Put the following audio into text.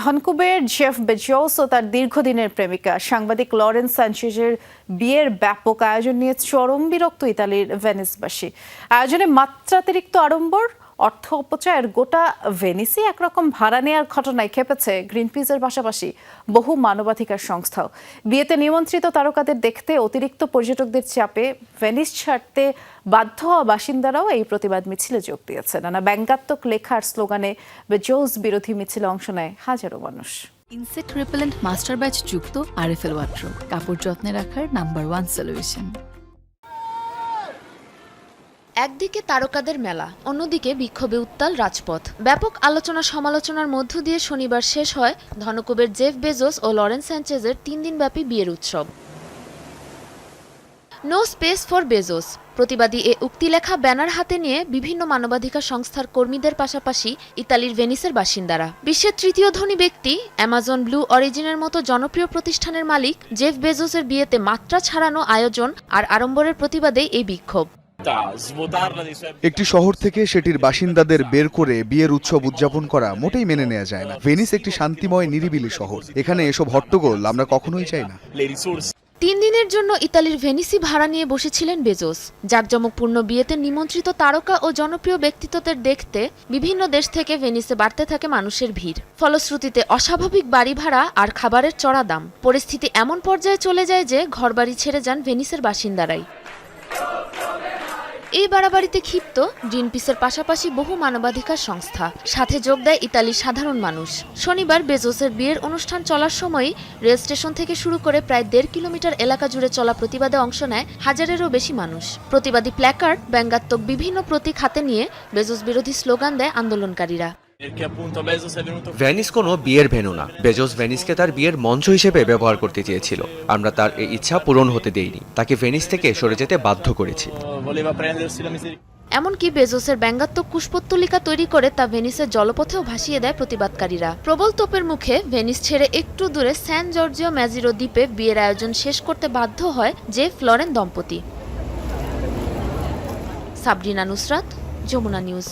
ধনকুবের Jeff Bezos ও তার দীর্ঘদিনের প্রেমিকা, সাংবাদিক লরেন্স সানচেজের বিয়ের ব্যাপক আয়োজন নিয়ে চরম বিরক্ত ইতালির ভেনিসবাসী। আয়োজনে মাত্রাতিরিক্ত আড়ম্বর অর্থ অপচয়ের গোটা ভেনিসই একরকম ভাড়া নেওয়ার ঘটনায় খেপেছে গ্রিনপিসের পাশাপাশি বহু মানবাধিকার সংস্থাও বিয়েতে নিমন্ত্রিত তারকাদের দেখতে অতিরিক্ত পর্যটকদের চাপে ভেনিস ছাড়তে বাধ্য হওয়া বাসিন্দারাও এই প্রতিবাদ মিছিলে যোগ দিয়েছে। নানা ব্যঙ্গাত্মক লেখার স্লোগানে বেজোস বিরোধী মিছিলে অংশ নেয় হাজারো মানুষ। ইনসেক্ট রিপেলেন্ট মাস্টার ব্যাচ যুক্ত আরএফএল ওয়াট্রো কাপড় যত্নে রাখার নাম্বার ওয়ান সলিউশন। একদিকে তারকাদের মেলা, অন্যদিকে বিক্ষোভে উত্তাল রাজপথ। ব্যাপক আলোচনা সমালোচনার মধ্য দিয়ে শনিবার শেষ হয় ধনকুবের জেফ বেজোস ও লরেন্স স্যাঞ্চেজের তিন দিনব্যাপী বিয়ের উৎসব। No space for Bezos. প্রতিবাদী এ উক্তি লেখা ব্যানার হাতে নিয়ে বিভিন্ন মানবাধিকার সংস্থার কর্মীদের পাশাপাশি ইতালির ভেনিসের বাসিন্দারা। বিশ্বের তৃতীয় ধনী ব্যক্তি, অ্যামাজন ব্লু অরিজিনের মতো জনপ্রিয় প্রতিষ্ঠানের মালিক, জেফ বেজোসের বিয়েতে মাত্রা ছাড়ানো আয়োজন আর আড়ম্বরের প্রতিবাদেই এই বিক্ষোভ। একটি শহর থেকে সেটির বাসিন্দাদের বের করে বিয়ের উৎসব উদযাপন করা মোটেই মেনে নেওয়া যায় না। ভেনিস একটি শান্তিময় নিরিবিলি শহর। এখানে এসব হট্টগোল আমরা কখনোই চাই না। তিন দিনের জন্য ইতালির ভেনিসি ভাড়া নিয়ে বসেছিলেন বেজোস। জাঁকজমকপূর্ণ বিয়েতে নিমন্ত্রিত তারকা ও জনপ্রিয় ব্যক্তিত্বদের দেখতে বিভিন্ন দেশ থেকে ভেনিসে বাড়তে থাকে মানুষের ভিড়। ফলশ্রুতিতে অস্বাভাবিক বাড়ি ভাড়া আর খাবারের চড়া দাম। পরিস্থিতি এমন পর্যায়ে চলে যায় যে ঘরবাড়ি ছেড়ে যান ভেনিসের বাসিন্দারাই। এই বাড়াবাড়িতে ক্ষিপ্ত গ্রিনপিসের পাশাপাশি বহু মানবাধিকার সংস্থা। সাথে যোগ দেয় ইতালির সাধারণ মানুষ। শনিবার বেজোসের বিয়ের অনুষ্ঠান চলার সময় রেল স্টেশন থেকে শুরু করে প্রায় দেড় কিলোমিটার এলাকা জুড়ে চলা প্রতিবাদে অংশ নেয় হাজারেরও বেশি মানুষ। প্রতিবাদী প্ল্যাকার্ড, ব্যঙ্গাত্মক বিভিন্ন প্রতীক হাতে নিয়ে বেজোস বিরোধী স্লোগান দেয় আন্দোলনকারীরা। ভেনিস কোনো বিয়ের ভেন্যু না। বেজোস ভেনিসকে তার বিয়ের মঞ্চ হিসেবে ব্যবহার করতে চেয়েছিল। আমরা তার এই ইচ্ছা পূরণ হতে দেইনি। তাকে ভেনিস থেকে সরে যেতে বাধ্য করেছি। এমনকি বেজোসের ব্যঙ্গাত্মক কুশপুত্তলিকা তৈরি করে তা ভেনিসের জলপথেও ভাসিয়ে দেয় প্রতিবাদকারীরা। প্রবল তোপের মুখে ভেনিস ছেড়ে একটু দূরে স্যান জর্জিও ম্যাজিরো দ্বীপে বিয়ের আয়োজন শেষ করতে বাধ্য হয় যে ফ্লরেন দম্পতি। সাবরিনা নুসরাত যমুনা নিউজ।